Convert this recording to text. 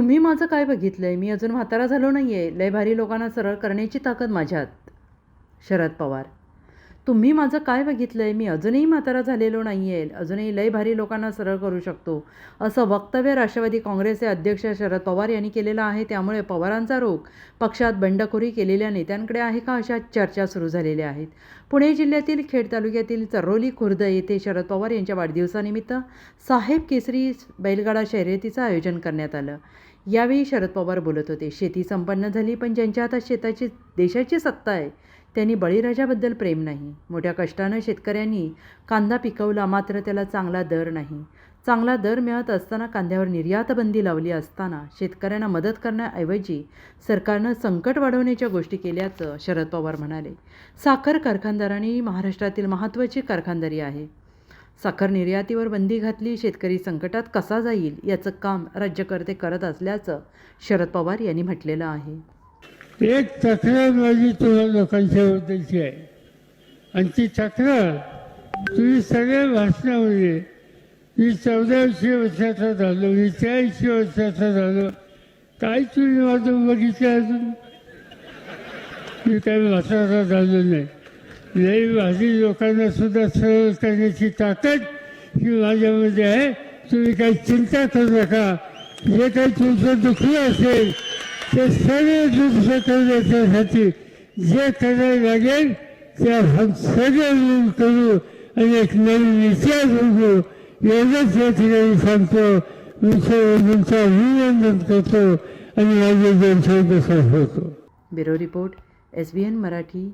तुम्ही माझं काय बघितलं आहे मी अजून म्हातारा झालो नाही आहे लय भारी लोकांना सरळ करण्याची ताकद माझ्यात. शरद पवार तुम्ही माझं काय बघितलं आहे मी अजूनही म्हातारा झालेलो नाही आहे अजूनही लय भारी लोकांना सरळ करू शकतो. असं वक्तव्य राष्ट्रवादी काँग्रेसचे अध्यक्ष शरद पवार यांनी केलेलं आहे. त्यामुळे पवारांचा रोग पक्षात बंडखोरी केलेल्या नेत्यांकडे आहे का अशा चर्चा सुरू झालेल्या आहेत. पुणे जिल्ह्यातील खेड तालुक्यातील चरोली खुर्द येथे शरद पवार यांच्या वाढदिवसानिमित्त साहेब केसरी बैलगाडा शर्यतीचं आयोजन करण्यात आलं. यावेळी शरद पवार बोलत होते शेती संपन्न झाली पण ज्यांच्या हातात शेताची देशाची सत्ता आहे त्यांनी बळीराजाबद्दल प्रेम नाही. मोठ्या कष्टानं शेतकऱ्यांनी कांदा पिकवला मात्र त्याला चांगला दर नाही. चांगला दर मिळत असताना कांद्यावर निर्यात बंदी लावली असताना शेतकऱ्यांना मदत करण्याऐवजी सरकारनं संकट वाढवण्याच्या गोष्टी केल्याचं शरद पवार म्हणाले. साखर कारखानदारांनी महाराष्ट्रातील महत्त्वाची कारखानदारी आहे. साखर निर्यातीवर बंदी घातली शेतकरी संकटात कसा जाईल याचं काम राज्यकर्ते करत असल्याचं शरद पवार यांनी म्हटलेलं आहे. एक तक्रार माझी तुला लोकांच्या बद्दलची आहे. आणि ती तक्रार तुम्ही सगळ्या भाषणामध्ये मी चौदाशे वर्षाचा झालो मी त्याऐंशी वर्षाचा झालो. काय तुम्ही माझं बघितलं अजून? मी काही भाषाचा झालो नाही. लई भाजी लोकांना सुद्धा सरळ करण्याची ताकद ही माझ्यामध्ये आहे. तुम्ही काही चिंता करू नका. जे काही तुमचं दुखलं असेल ते सगळे दुःख करण्याच्यासाठी जे करायला लागेल ते आपण सगळे मिळून करू आणि एक नवीन विचार बघू एवढंच या ठिकाणी सांगतो. मुख्यमंत्र्यांचं अभिनंदन करतो आणि माझे दोन होतो bureau report S B N Marathi.